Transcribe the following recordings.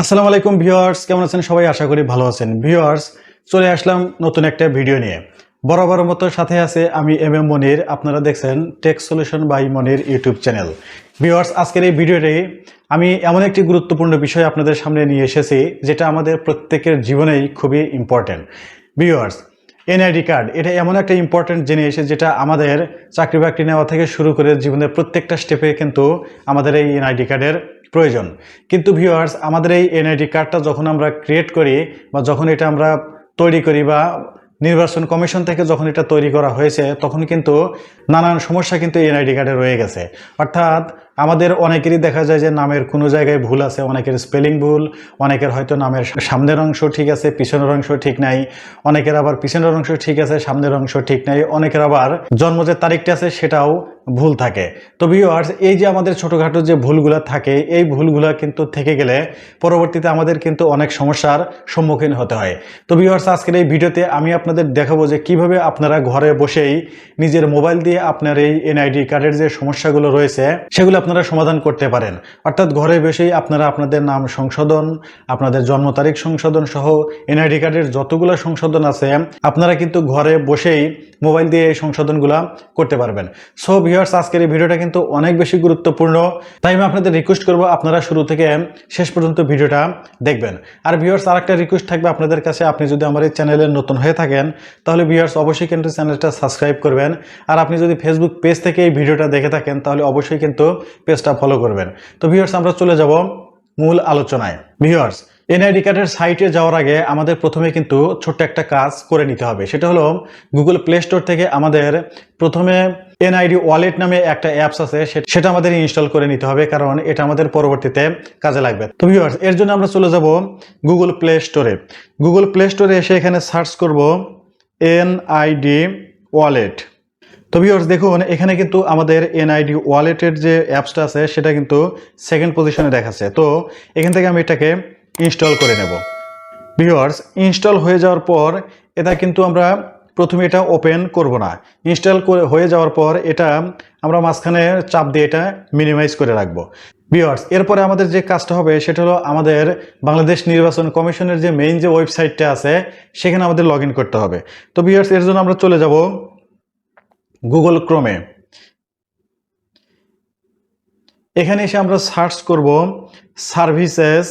আসসালামু আলাইকুম ভিউয়ার্স, কেমন আছেন সবাই? আশা করি ভালো আছেন। ভিউয়ার্স, চলে আসলাম নতুন একটা ভিডিও নিয়ে। বরাবর মতো সাথে আছে আমি এম এম মনির। আপনারা দেখছেন tech solution by Monir YouTube channel. Viewers, আজকের এই ভিডিওটি আমি এমন একটি গুরুত্বপূর্ণ বিষয় আপনাদের সামনে নিয়ে এসেছি, যেটা আমাদের প্রত্যেকের জীবনেই খুবই ইম্পর্ট্যান্ট ভিউয়ার্স, এনআইডি কার্ড, এটা এমন একটা ইম্পর্ট্যান্ট জিনিস যেটা আমাদের চাকরি বাকরি নেওয়া থেকে শুরু করে জীবনের প্রত্যেকটা স্টেপে কিন্তু আমাদের এই এনআইডি কার্ডের প্রয়োজন। কিন্তু ভিউয়ার্স আমাদের এই এনআইডি কার্ডটা যখন আমরা ক্রিয়েট করি বা যখন এটা আমরা তৈরি করি বা নির্বাচন কমিশন থেকে যখন এটা তৈরি করা হয়েছে, তখন কিন্তু নানান সমস্যা কিন্তু এনআইডি কার্ডে রয়ে গেছে। অর্থাৎ আমাদের অনেকেরই দেখা যায় যে নামের কোনো জায়গায় ভুল আছে, অনেকের স্পেলিং ভুল, অনেকের হয়তো নামের সামনের অংশ ঠিক আছে, পিছনের অংশ ঠিক নাই, অনেকের আবার পিছনের অংশ ঠিক আছে, সামনের অংশ ঠিক নাই, অনেকের আবার জন্ম যে তারিখটা আছে সেটাও ভুল থাকে। তো ভিউয়ার্স এই যে আমাদের ছোটোখাটো যে ভুলগুলো থাকে, এই ভুলগুলো কিন্তু থেকে গেলে পরবর্তীতে আমাদের কিন্তু অনেক সমস্যার সম্মুখীন হতে হয়। তো ভিউয়ার্স আজকের এই ভিডিওতে আমি আপনাদের দেখাবো যে কীভাবে আপনারা ঘরে বসেই নিজের মোবাইল দিয়ে আপনার এই এনআইডি কার্ডের যে সমস্যাগুলো রয়েছে, সেগুলো আপনারা সমাধান করতে পারেন। অর্থাৎ ঘরে বসেই আপনারা আপনাদের নাম সংশোধন, আপনাদের জন্ম তারিখ সংশোধন সহ এনআইডি কার্ডের যতগুলো সংশোধন আছে, আপনারা কিন্তু ঘরে বসেই মোবাইল দিয়ে এই সংশোধনগুলো করতে পারবেন। সো ভিউয়ার্স আজকের এই ভিডিওটা কিন্তু অনেক বেশি গুরুত্বপূর্ণ। তাই আমি আপনাদের রিকোয়েস্ট করব আপনারা শুরু থেকে শেষ পর্যন্ত ভিডিওটা দেখবেন। আর ভিউয়ার্স আরেকটা রিকোয়েস্ট থাকবে আপনাদের কাছে। আপনি যদি আমার এই চ্যানেলে নতুন হয়ে থাকেন, তাহলে ভিউয়ার্স অবশ্যই কিন্তু চ্যানেলটা সাবস্ক্রাইব করবেন। আর আপনি যদি ফেসবুক পেজ থেকে এই ভিডিওটা দেখে থাকেন, তাহলে অবশ্যই কিন্তু পেজটা ফলো করবেন। তো ভিউয়ার্স আমরা চলে যাব মূল আলোচনায়। ভিউয়ার্স এনআইডি কার্ডের সাইটে যাওয়ার আগে আমাদের প্রথমে কিন্তু ছোট্ট একটা কাজ করে নিতে হবে। সেটা হলো গুগল প্লে স্টোর থেকে আমাদের প্রথমে এনআইডি ওয়ালেট নামে একটা অ্যাপস আছে সেটা আমাদের ইনস্টল করে নিতে হবে, কারণ এটা আমাদের পরবর্তীতে কাজে লাগবে। তো ভিউয়ার্স এর জন্য আমরা চলে যাব গুগল প্লে স্টোরে গুগল প্লে স্টোরে এসে এখানে সার্চ করব এনআইডি ওয়ালেট। তো ভিউয়ার্স দেখুন, এখানে কিন্তু আমাদের এনআইডি ওয়ালেটের যে অ্যাপসটা আছে, সেটা কিন্তু সেকেন্ড পজিশনে দেখাচ্ছে। তো এখান থেকে আমি এটাকে ইনস্টল করে নেব। ভিউয়ার্স ইনস্টল হয়ে যাওয়ার পর, এটা কিন্তু আমরা প্রথমে এটা ওপেন করব না। ইনস্টল করে হয়ে যাওয়ার পর এটা আমরা মাঝখানে চাপ দিয়ে এটা মিনিমাইজ করে রাখব। ভিউয়ার্স এরপরে আমাদের যে কাজটা হবে সেটা হলো আমাদের বাংলাদেশ নির্বাচন কমিশনের যে মেইন যে ওয়েবসাইটটা আছে, সেখানে আমাদের লগ করতে হবে। তো ভিউয়ার্স এর জন্য আমরা চলে যাব গুগল ক্রোমে এখানে এসে আমরা সার্চ করব services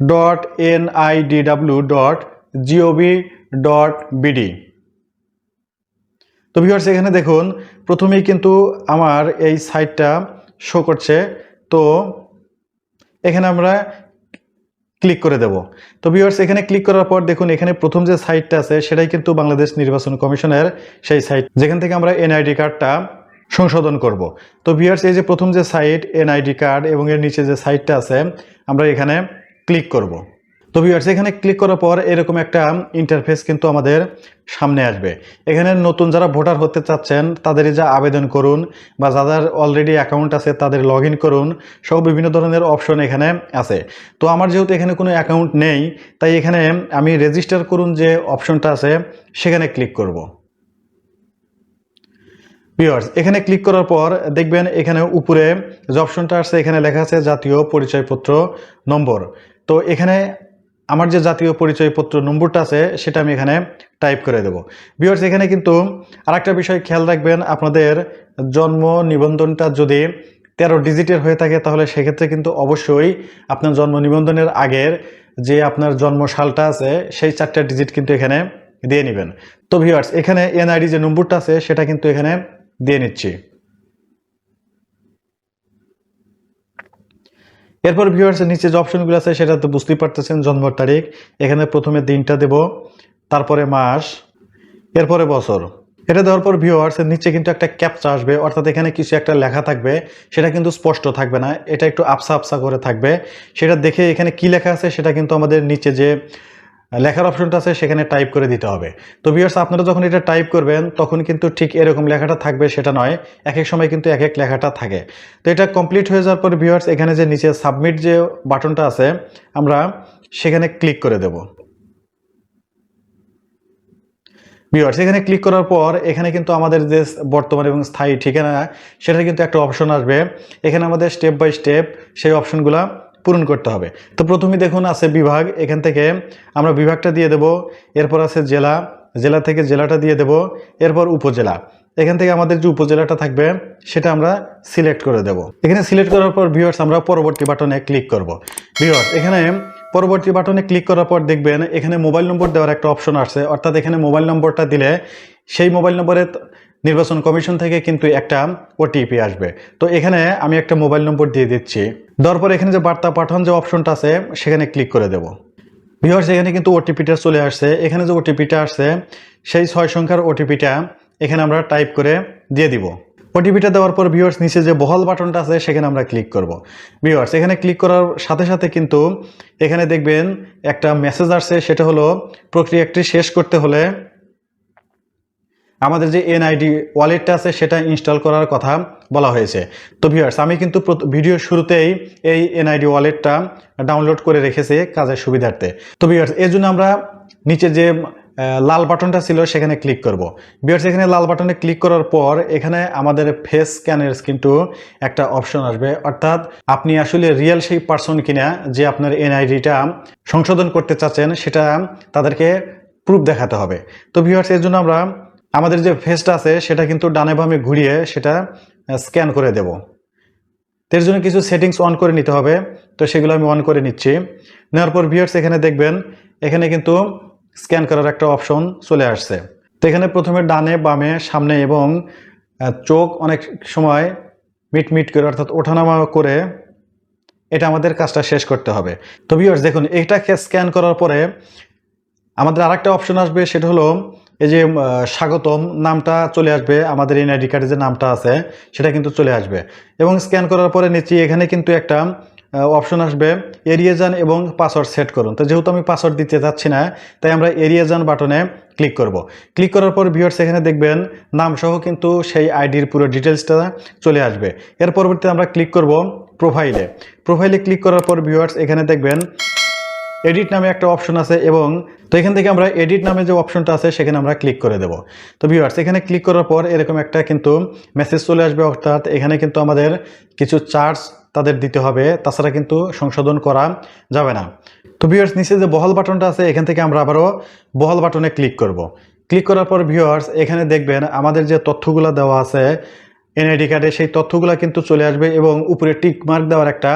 dot N I dot gov dot BD তো ভিউয়ার্স এখানে দেখুন, প্রথমেই কিন্তু আমার এই সাইটটা শো করছে। তো এখানে আমরা ক্লিক করে দেব। তো ভিউয়ার্স এখানে ক্লিক করার পর দেখুন, এখানে প্রথম যে সাইটটা আছে, সেটাই কিন্তু বাংলাদেশ নির্বাচন কমিশনের সেই সাইট যেখান থেকে আমরা এনআইডি কার্ডটা সংশোধন করব। তো ভিউয়ার্স এই যে প্রথম যে সাইট এনআইডি কার্ড এবং এর নিচে যে সাইটটা আছে, আমরা এখানে ক্লিক করব। তো ভিউয়ার্স এখানে ক্লিক করার পর এরকম একটা ইন্টারফেস কিন্তু আমাদের সামনে আসবে। এখানে নতুন যারা ভোটার হতে চাচ্ছেন তাদের যা আবেদন করুন বা যাদের অলরেডি অ্যাকাউন্ট আছে, তাদের লগ করুন সব বিভিন্ন ধরনের অপশন এখানে আছে। তো আমার যেহেতু এখানে কোনো অ্যাকাউন্ট নেই, তাই এখানে আমি রেজিস্টার করুন যে অপশনটা আছে, সেখানে ক্লিক করব। ভিউয়ার্স এখানে ক্লিক করার পর দেখবেন এখানে উপরে যে অপশনটা আছে, এখানে লেখা আছে জাতীয় পরিচয়পত্র নম্বর। তো এখানে আমার যে জাতীয় পরিচয়পত্র নম্বরটা আছে, সেটা আমি এখানে টাইপ করে দেব। ভিউয়ার্স এখানে কিন্তু আরেকটা বিষয় খেয়াল রাখবেন, আপনাদের জন্ম নিবন্ধনটা যদি তেরো ডিজিটের হয়ে থাকে, তাহলে সেক্ষেত্রে কিন্তু অবশ্যই আপনার জন্ম নিবন্ধনের আগের যে আপনার জন্ম সালটা আছে, সেই চারটা ডিজিট কিন্তু এখানে দিয়ে নেবেন। তো ভিউয়ার্স এখানে এনআইডি যে নম্বরটা আছে, সেটা কিন্তু এখানে দিয়ে নিচ্ছি। এরপর ভিউয়ার্সের নিচে যে অপশনগুলো আছে, সেটা তো বুঝতেই পারতেছেন, জন্ম তারিখ। এখানে প্রথমে দিনটা দেব, তারপরে মাস, এরপরে বছর। এটা দেওয়ার পর ভিউয়ার্সের নিচে কিন্তু একটা ক্যাপচা আসবে, অর্থাৎ এখানে কিছু একটা লেখা থাকবে, সেটা কিন্তু স্পষ্ট থাকবে না, এটা একটু আপসা আপসা করে থাকবে। সেটা দেখে এখানে কি লেখা আছে, সেটা কিন্তু আমাদের নিচে যে লেখার অপশনটা আছে, সেখানে টাইপ করে দিতে হবে। তো ভিউয়ার্স আপনারা যখন এটা টাইপ করবেন, তখন কিন্তু ঠিক এরকম লেখাটা থাকবে, সেটা নয়। এক এক সময় কিন্তু এক এক লেখাটা থাকে। তো এটা কমপ্লিট হয়ে যাওয়ার পর ভিউয়ার্স এখানে যে নিচে সাবমিট যে বাটনটা আছে, আমরা সেখানে ক্লিক করে দেব। ভিউয়ার্স এখানে ক্লিক করার পর, এখানে কিন্তু আমাদের যে বর্তমান এবং স্থায়ী ঠিকানা সেটা কিন্তু একটা অপশন আসবে। এখানে আমাদের স্টেপ বাই স্টেপ সেই অপশনগুলো পূরণ করতে হবে। তো প্রথমে দেখুন আছে বিভাগ, এখান থেকে আমরা বিভাগটা দিয়ে দেব, এরপর আছে জেলা জেলা থেকে জেলাটা দিয়ে দেব, এরপর উপজেলা। এখান থেকে আমাদের যে উপজেলাটা থাকবে, সেটা আমরা সিলেক্ট করে দেব। এখানে সিলেক্ট করার পর ভিউয়ার্স আমরা পরবর্তী বাটনে ক্লিক করব। ভিউয়ার্স এখানে পরবর্তী বাটনে ক্লিক করার পর দেখবেন এখানে মোবাইল নম্বর দেওয়ার একটা অপশন আসছে। অর্থাৎ এখানে মোবাইল নম্বরটা দিলে সেই মোবাইল নম্বরে নির্বাচন কমিশন থেকে কিন্তু একটা ওটিপি আসবে। তো এখানে আমি একটা মোবাইল নম্বর দিয়ে দিচ্ছি। দেওয়ার পর এখানে যে বার্তা পাঠান যে অপশনটা আছে, সেখানে ক্লিক করে দেব। ভিউয়ার্স এখানে কিন্তু ওটিপিটা চলে আসছে। এখানে যে ওটিপিটা আসছে, সেই ছয় সংখ্যার ওটিপিটা এখানে আমরা টাইপ করে দিয়ে দিব। ওটিপিটা দেওয়ার পর ভিউয়ার্স নিচে যে বহল বাটনটা আছে, সেখানে আমরা ক্লিক করব। ভিউয়ার্স এখানে ক্লিক করার সাথে সাথে কিন্তু এখানে দেখবেন একটা মেসেজ আসছে, সেটা হলো, প্রক্রিয়াটি শেষ করতে হলে আমাদের যে এনআইডি ওয়ালেটটা আছে, সেটা ইনস্টল করার কথা বলা হয়েছে। তো ভিউয়ার্স আমি কিন্তু ভিডিওর শুরুতেই এই এনআইডি ওয়ালেটটা ডাউনলোড করে রেখেছি কাজের সুবিধার্থে। তো ভিউয়ার্স এর জন্য আমরা নিচে যে লাল বাটনটা ছিল, সেখানে ক্লিক করব। ভিউয়ার্স এখানে লাল বাটনে ক্লিক করার পর এখানে আমাদের ফেস স্ক্যানের কিন্তু একটা অপশন আসবে। অর্থাৎ আপনি আসলে রিয়েল সেই পার্সন কিনা, যে আপনার এনআইডিটা সংশোধন করতে চাচ্ছেন, সেটা তাদেরকে প্রুফ দেখাতে হবে। তো ভিউয়ার্স এর জন্য আমরা আমাদের যে ফেসটা আছে, সেটা কিন্তু ডানে বামে ঘুরিয়ে সেটা স্ক্যান করে দেব। এর জন্য কিছু সেটিংস অন করে নিতে হবে। তো সেগুলো আমি অন করে নিচ্ছি। নেওয়ার পর ভিউয়ার্স এখানে দেখবেন, এখানে কিন্তু স্ক্যান করার একটা অপশন চলে আসছে। তো এখানে প্রথমে ডানে, বামে, সামনে এবং চোখ অনেক সময় মিট মিট করে, অর্থাৎ ওঠানামা করে এটা আমাদের কাজটা শেষ করতে হবে। তো ভিউয়ার্স দেখুন এইটাকে স্ক্যান করার পরে আমাদের আরেকটা অপশন আসবে, সেটা হলো এই যে স্বাগতম নামটা চলে আসবে, আমাদের এনআইডি কার্ডে যে নামটা আছে, সেটা কিন্তু চলে আসবে। এবং স্ক্যান করার পরে নিচে এখানে কিন্তু একটা অপশন আসবে এড়িয়ে যান এবং পাসওয়ার্ড সেট করুন। তো যেহেতু আমি পাসওয়ার্ড দিতে চাচ্ছি না, তাই আমরা এড়িয়ে যান বাটনে ক্লিক করব। ক্লিক করার পর ভিউয়ার্স, এখানে দেখবেন নাম সহ কিন্তু সেই আইডির পুরো ডিটেলসটা চলে আসবে। এর পরবর্তীতে আমরা ক্লিক করব প্রোফাইলে। প্রোফাইলে ক্লিক করার পর ভিউয়ার্স, এখানে দেখবেন এডিট নামে একটা অপশন আছে এবং তো এখান থেকে আমরা এডিট নামে যে অপশনটা আছে, সেখানে আমরা ক্লিক করে দেব। তো ভিউয়ার্স এখানে ক্লিক করার পর এরকম একটা কিন্তু মেসেজ চলে আসবে, অর্থাৎ এখানে কিন্তু আমাদের কিছু চার্জ তাদের দিতে হবে। তাছাড়া কিন্তু সংশোধন করা যাবে না। তো ভিউয়ার্স নিচে যে বহল বাটনটা আছে, এখান থেকে আমরা আবারও বহল বাটনে ক্লিক করব। ক্লিক করার পর ভিউয়ার্স এখানে দেখবেন আমাদের যে তথ্যগুলো দেওয়া আছে এনআইডি কার্ডে সেই তথ্যগুলো কিন্তু চলে আসবে এবং উপরে টিক মার্ক দেওয়ার একটা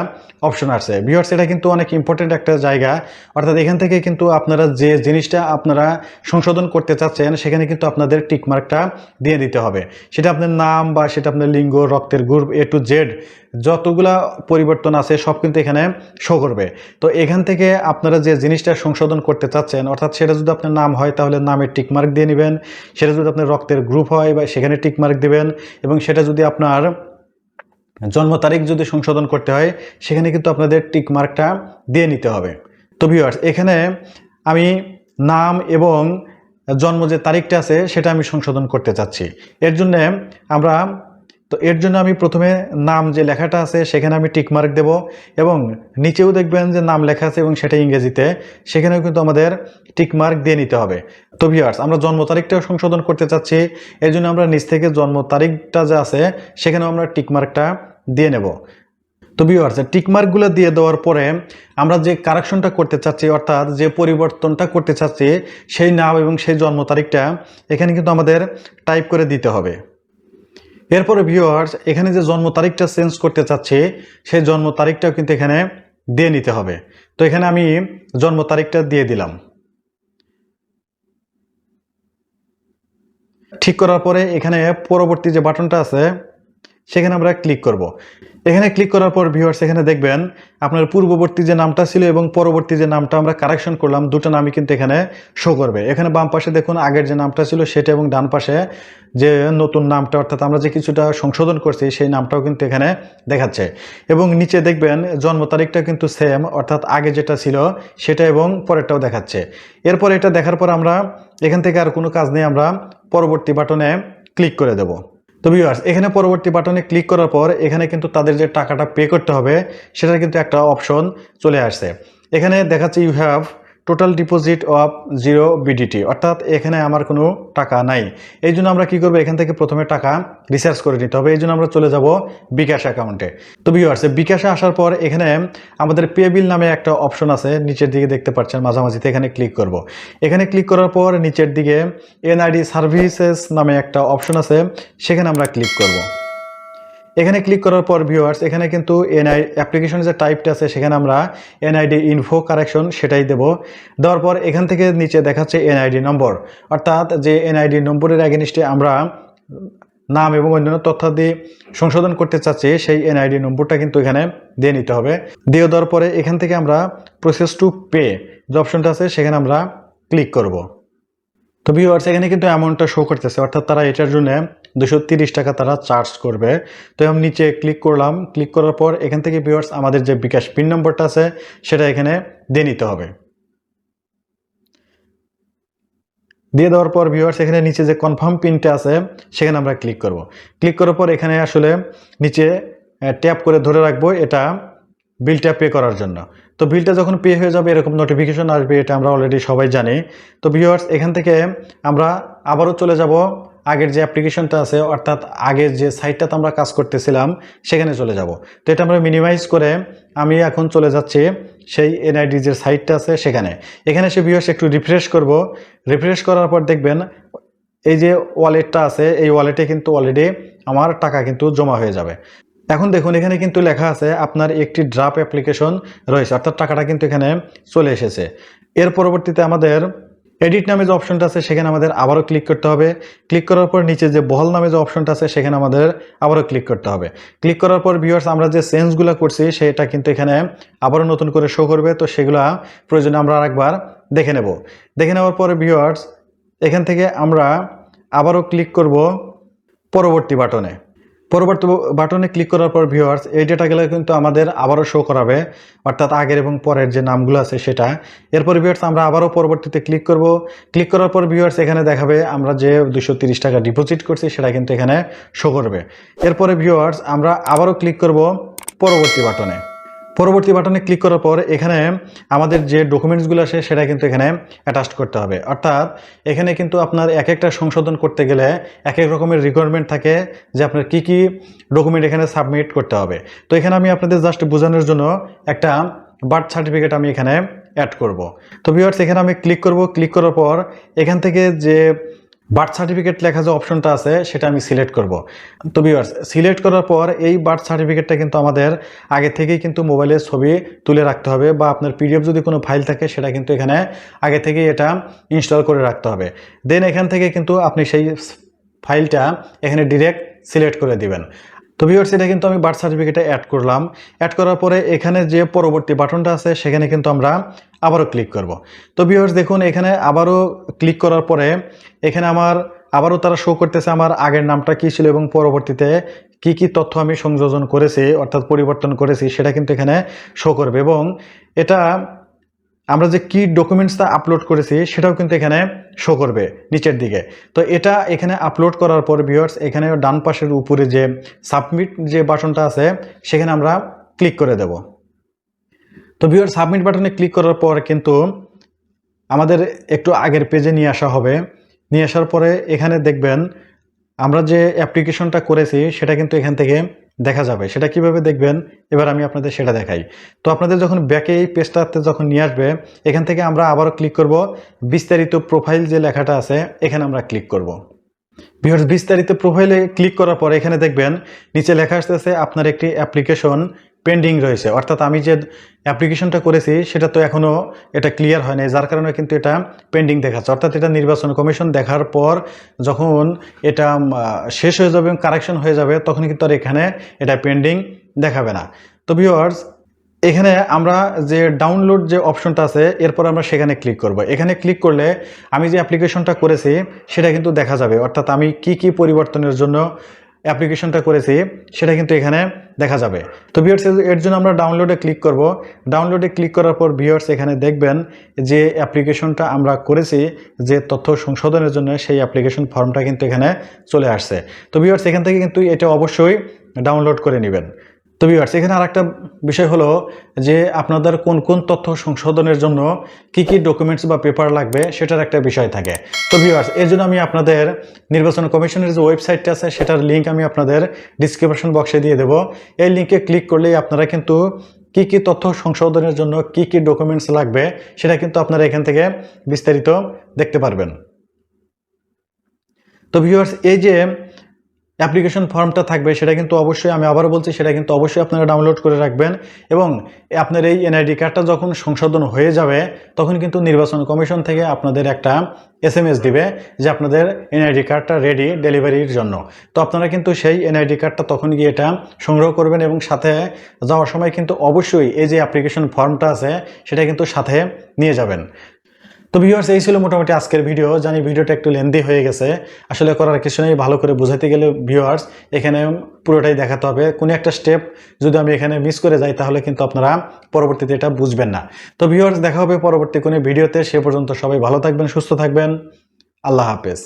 অপশন আছে বিহার্স এটা কিন্তু অনেক ইম্পর্টেন্ট একটা জায়গা। অর্থাৎ এখান থেকে কিন্তু আপনারা যে জিনিসটা আপনারা সংশোধন করতে চাচ্ছেন, সেখানে কিন্তু আপনাদের টিক মার্কটা দিয়ে দিতে হবে। সেটা আপনার নাম বা সেটা আপনার লিঙ্গ, রক্তের গ্রুপ এ টু জেড যতগুলা পরিবর্তন আছে, সব কিন্তু এখানে শো করবে। তো এখান থেকে আপনারা যে জিনিসটা সংশোধন করতে চাচ্ছেন, অর্থাৎ সেটা যদি আপনার নাম হয়, তাহলে নামের টিকমার্ক দিয়ে নেবেন। সেটা যদি আপনার রক্তের গ্রুপ হয়, বা সেখানে টিক মার্ক দিবেন। এবং সেটা যদি আপনার জন্ম তারিখ যদি সংশোধন করতে হয়, সেখানে কিন্তু আপনাদের টিকমার্কটা দিয়ে নিতে হবে। তো ভিউয়ার্স এখানে আমি নাম এবং জন্ম যে তারিখটা আছে, সেটা আমি সংশোধন করতে চাচ্ছি। এর জন্যে আমরা তো এর জন্য আমি প্রথমে নাম যে লেখাটা আছে, সেখানে আমি টিকমার্ক দেব এবং নিচেও দেখবেন যে নাম লেখা আছে এবং সেটা ইংরেজিতে, সেখানেও কিন্তু আমাদের টিকমার্ক দিয়ে নিতে হবে। তো ভিউয়ার্স আমরা জন্ম তারিখটাও সংশোধন করতে চাচ্ছি এই জন্য আমরা নিচ থেকে জন্ম তারিখটা যে আছে, সেখানেও আমরা টিকমার্কটা দিয়ে নেব। তো ভিউয়ার্স টিকমার্কগুলো দিয়ে দেওয়ার পরে আমরা যে কারেকশনটা করতে চাচ্ছি, অর্থাৎ যে পরিবর্তনটা করতে চাচ্ছি, সেই নাম এবং সেই জন্ম তারিখটা এখানে কিন্তু আমাদের টাইপ করে দিতে হবে। এরপরে ভিউয়ার্স এখানে যে জন্ম তারিখটা চেঞ্জ করতে চাচ্ছি, সেই জন্ম তারিখটাও কিন্তু এখানে দিয়ে নিতে হবে। তো এখানে আমি জন্ম তারিখটা দিয়ে দিলাম। ঠিক করার পরে এখানে পরবর্তী যে বাটনটা আছে, সেখানে আমরা ক্লিক করব। এখানে ক্লিক করার পর ভিউয়ার্স এখানে দেখবেন আপনার পূর্ববর্তী যে নামটা ছিল এবং পরবর্তী যে নামটা আমরা কারেকশন করলাম, দুটো নামই কিন্তু এখানে শো করবে। এখানে বাম পাশে দেখুন আগের যে নামটা ছিল সেটা এবং ডান পাশে যে নতুন নামটা, অর্থাৎ আমরা যে কিছুটা সংশোধন করছি সেই নামটাও কিন্তু এখানে দেখাচ্ছে। এবং নিচে দেখবেন জন্ম তারিখটা কিন্তু সেম অর্থাৎ আগে যেটা ছিল সেটা এবং পরেরটাও দেখাচ্ছে। এরপর এটা দেখার পর আমরা এখান থেকে আর কোনো কাজ নেই, আমরা পরবর্তী বাটনে ক্লিক করে দেব। তো ভিউয়ার্স এখানে পরবর্তী বাটনে ক্লিক করার পর এখানে কিন্তু তাদের যে টাকাটা পে করতে হবে, সেটার কিন্তু একটা অপশন চলে আসছে। এখানে দেখাচ্ছে you have total deposit of zero BDT অর্থাৎ এখানে আমার কোনো টাকা নাই। এই জন্য আমরা কি করব? এখান থেকে প্রথমে টাকা রিসার্চ করে নিতে হবে। এই জন্য আমরা চলে যাব বিকাশ অ্যাকাউন্টে তো ভিউয়ার্স বিকাশে আসার পর এখানে আমাদের পে বিল নামে একটা অপশন আছে। নিচের দিকে দেখতে পাচ্ছেন, মাঝামাঝিতে এখানে ক্লিক করব। এখানে ক্লিক করার পর নিচের দিকে এনআইডি সার্ভিসেস নামে একটা অপশন আছে। সেখানে আমরা ক্লিক করব। এখানে ক্লিক করার পর ভিউয়ার্স এখানে কিন্তু এনআই অ্যাপ্লিকেশন যে টাইপটা আছে, সেখানে আমরা এনআইডি ইনফো কারেকশন সেটাই দেব। দেওয়ার পর এখান থেকে নিচে দেখাচ্ছে এনআইডি নম্বর অর্থাৎ যে এনআইডি নম্বরের অ্যাগেনিস্টে আমরা নাম এবং অন্যান্য তথ্যাদি সংশোধন করতে চাচ্ছি, সেই এনআইডি নম্বরটা কিন্তু এখানে দিয়ে নিতে হবে। দিয়ে দেওয়ার পরে এখান থেকে আমরা প্রসেস টু পে যে অপশনটা আছে, সেখানে আমরা ক্লিক করব। তো ভিউয়ার্স এখানে কিন্তু অ্যামাউন্টটা শো করতেছে। অর্থাৎ তারা এটার জন্য দুশো টাকা তারা চার্জ করবে। তো আমি নিচে ক্লিক করলাম। ক্লিক করার পর এখান থেকে ভিউয়ার্স আমাদের যে বিকাশ পিন নম্বরটা আছে, সেটা এখানে দিয়ে নিতে হবে। দিয়ে দেওয়ার পর ভিউয়ার্স এখানে নিচে যে কনফার্ম পিনটা আছে, সেখানে আমরা ক্লিক করব। ক্লিক করার পর এখানে আসলে নিচে ট্যাপ করে ধরে রাখব এটা বিলটা পে করার জন্য। তো বিলটা যখন পে হয়ে যাবে, এরকম নোটিফিকেশন আসবে, এটা আমরা অলরেডি সবাই জানি। তো ভিউয়ার্স এখান থেকে আমরা আবারও চলে যাব আগের যে অ্যাপ্লিকেশনটা আছে, অর্থাৎ আগের যে সাইটটাতে আমরা কাজ করতেছিলাম, সেখানে চলে যাব। তো এটা আমরা মিনিমাইজ করে আমি এখন চলে যাচ্ছি সেই এনআইডি যে সাইটটা আছে সেখানে। এখানে সে ভিউয়ার্স একটু রিফ্রেশ করব। রিফ্রেশ করার পর দেখবেন এই যে ওয়ালেটটা আছে, এই ওয়ালেটে কিন্তু অলরেডি আমার টাকা কিন্তু জমা হয়ে যাবে। এখন দেখুন, এখানে কিন্তু লেখা আছে আপনার একটি ড্রাফ অ্যাপ্লিকেশন রয়েছে, অর্থাৎ টাকাটা কিন্তু এখানে চলে এসেছে। এর পরবর্তীতে আমাদের এডিট নামে যে অপশনটা আছে, সেখানে আমাদের আবারও ক্লিক করতে হবে। ক্লিক করার পর নিচে যে বহল নামে যে অপশনটা আছে, সেখানে আমাদের আবারও ক্লিক করতে হবে। ক্লিক করার পর ভিউয়ার্স আমরা যে চেঞ্জগুলো করছি, সেটা কিন্তু এখানে আবারও নতুন করে শো করবে। তো সেগুলো প্রয়োজনে আমরা আরেকবার দেখে নেব। দেখে নেওয়ার পরে ভিউয়ার্স এখান থেকে আমরা আবারও ক্লিক করব পরবর্তী বাটনে পরবর্তী বাটনে ক্লিক করার পর ভিউয়ার্স এই ডেটাগুলো কিন্তু আমাদের আবারও শো করাবে, অর্থাৎ আগের এবং পরের যে নামগুলো আছে সেটা। এরপর ভিউয়ার্স আমরা আবারও পরবর্তীতে ক্লিক করব। ক্লিক করার পর ভিউয়ার্স এখানে দেখাবে, আমরা যে দুশো টাকা ডিপোজিট করছি, সেটা কিন্তু এখানে শো করবে। এরপরে ভিউয়ার্স আমরা আবারও ক্লিক করব পরবর্তী বাটনে। পরবর্তী বাটনে ক্লিক করার পর এখানে আমাদের যে ডকুমেন্টসগুলো আছে সেটা কিন্তু এখানে অ্যাটাচ করতে হবে। অর্থাৎ এখানে কিন্তু আপনার এক একটা সংশোধন করতে গেলে এক এক রকমের রিকোয়ারমেন্ট থাকে যে আপনার কি কি ডকুমেন্ট এখানে সাবমিট করতে হবে। তো এখানে আমি আপনাদের জাস্ট বোঝানোর জন্য একটা বার্থ সার্টিফিকেট আমি এখানে অ্যাড করব। তো ভিউয়ার্স এখানে আমি ক্লিক করব। ক্লিক করার পর এখান থেকে যে বার্থ সার্টিফিকেট লেখা যে অপশনটা আছে, সেটা আমি সিলেক্ট করব। তো ভিউয়ার্স সিলেক্ট করার পর এই বার্থ সার্টিফিকেটটা কিন্তু আমাদের আগে থেকেই কিন্তু মোবাইলের ছবি তুলে রাখতে হবে বা আপনার পিডিএফ যদি কোনো ফাইল থাকে, সেটা কিন্তু এখানে আগে থেকেই এটা ইনস্টল করে রাখতে হবে। দেন এখান থেকে কিন্তু আপনি সেই ফাইলটা এখানে ডিরেক্ট সিলেক্ট করে দিবেন। তো ভিউয়ার্স এটা কিন্তু আমি বার্থ সার্টিফিকেটে অ্যাড করলাম। অ্যাড করার পরে এখানে যে পরবর্তী বাটনটা আছে, সেখানে কিন্তু আমরা আবারও ক্লিক করব। তো ভিউয়ার্স দেখুন, এখানে আবারও ক্লিক করার পরে এখানে আমার, আবারও তারা শো করতেছে আমার আগের নামটা কী ছিল এবং পরবর্তীতে কি কি তথ্য আমি সংযোজন করেছি, অর্থাৎ পরিবর্তন করেছি, সেটা কিন্তু এখানে শো করবে এবং এটা আমরা যে কি ডকুমেন্টসটা আপলোড করেছি, সেটাও কিন্তু এখানে শো করবে নিচের দিকে। তো এটা এখানে আপলোড করার পর ভিউয়ার্স এখানে ডান পাশের উপরে যে সাবমিট যে বাটনটা আছে, সেখানে আমরা ক্লিক করে দেব। তো ভিউয়ার সাবমিট বাটনে ক্লিক করার পর কিন্তু আমাদের একটু আগের পেজে নিয়ে আসা হবে। নিয়ে আসার পরে এখানে দেখবেন আমরা যে অ্যাপ্লিকেশনটা করেছি, সেটা কিন্তু এখান থেকে দেখা যাবে। সেটা কীভাবে দেখবেন? এবার আমি আপনাদের সেটা দেখাই। তো আপনাদের যখন ব্যাকে এই পেজটাতে যখন নিয়ে আসবে, এখান থেকে আমরা আবারও ক্লিক করব। বিস্তারিত প্রোফাইল যে লেখাটা আছে, এখানে আমরা ক্লিক করব। ভিউয়ার্স বিস্তারিত প্রোফাইলে ক্লিক করার পর এখানে দেখবেন, নিচে লেখা আসতেছে, আপনার একটি অ্যাপ্লিকেশন পেন্ডিং রয়েছে। অর্থাৎ আমি যে অ্যাপ্লিকেশনটা করেছি, সেটা তো এখনও এটা ক্লিয়ার হয় নাই যার কারণে কিন্তু এটা পেন্ডিং দেখাচ্ছে। অর্থাৎ এটা নির্বাচন কমিশন দেখার পর যখন এটা শেষ হয়ে যাবে এবং কারেকশন হয়ে যাবে, তখন কিন্তু আর এখানে এটা পেন্ডিং দেখাবে না। তো ভিউয়ার্স এখানে আমরা যে ডাউনলোড যে অপশনটা আছে, এরপর আমরা সেখানে ক্লিক করব। এখানে ক্লিক করলে আমি যে অ্যাপ্লিকেশনটা করেছি, সেটা কিন্তু দেখা যাবে। অর্থাৎ আমি কি কি পরিবর্তনের জন্য অ্যাপ্লিকেশনটা করেছি, সেটা কিন্তু এখানে দেখা যাবে। তো ভিওর্স এর জন্য আমরা ডাউনলোডে ক্লিক করব। ডাউনলোডে ক্লিক করার পর ভিওর্স এখানে দেখবেন যে অ্যাপ্লিকেশনটা আমরা করেছি, যে তথ্য সংশোধনের জন্য সেই অ্যাপ্লিকেশন ফর্মটা কিন্তু এখানে চলে আসছে। তো ভিওর্স এখান থেকে কিন্তু এটা অবশ্যই ডাউনলোড করে নেবেন। তো ভিউয়ার্স এখানে আরেকটা বিষয় হলো যে আপনাদের কোন কোন তথ্য সংশোধনের জন্য কি কি ডকুমেন্টস বা পেপার লাগবে সেটার একটা বিষয় থাকে। তো ভিউয়ার্স এর জন্য আমি আপনাদের নির্বাচন কমিশনের যে ওয়েবসাইটটা আছে সেটার লিঙ্ক আমি আপনাদের ডিসক্রিপশন বক্সে দিয়ে দেবো। এই লিঙ্কে ক্লিক করলেই আপনারা কিন্তু কি কি তথ্য সংশোধনের জন্য কি কি ডকুমেন্টস লাগবে সেটা কিন্তু আপনারা এখান থেকে বিস্তারিত দেখতে পারবেন। তো ভিউয়ার্স এই যে অ্যাপ্লিকেশন ফর্মটা থাকবে, সেটা কিন্তু অবশ্যই আমি আবারও বলছি, সেটা কিন্তু অবশ্যই আপনারা ডাউনলোড করে রাখবেন এবং আপনার এই এনআইডি কার্ডটা যখন সংশোধন হয়ে যাবে, তখন কিন্তু নির্বাচন কমিশন থেকে আপনাদের একটা এস এম এস দিবে যে আপনাদের এনআইডি কার্ডটা রেডি ডেলিভারির জন্য। তো আপনারা কিন্তু সেই এনআইডি কার্ডটা তখন গিয়ে এটা সংগ্রহ করবেন এবং সাথে যাওয়ার সময় কিন্তু অবশ্যই এই যে অ্যাপ্লিকেশন ফর্মটা আছে, সেটা কিন্তু সাথে নিয়ে যাবেন। তো ভিউয়ার্স এই ছিল মোটামুটি আজকের ভিডিও জানি ভিডিওটা একটু লেন্দি হয়ে গেছে। আসলে করার কিছু নেই, ভালো করে বোঝাতে গেলে ভিউয়ার্স এখানে পুরোটাই দেখাতে হবে। কোনো একটা স্টেপ যদি আমি এখানে মিস করে যাই, তাহলে কিন্তু আপনারা পরবর্তীতে এটা বুঝবেন না। তো ভিউয়ার্স দেখা হবে পরবর্তী কোনো ভিডিওতে সে পর্যন্ত সবাই ভালো থাকবেন, সুস্থ থাকবেন। আল্লাহ হাফেজ।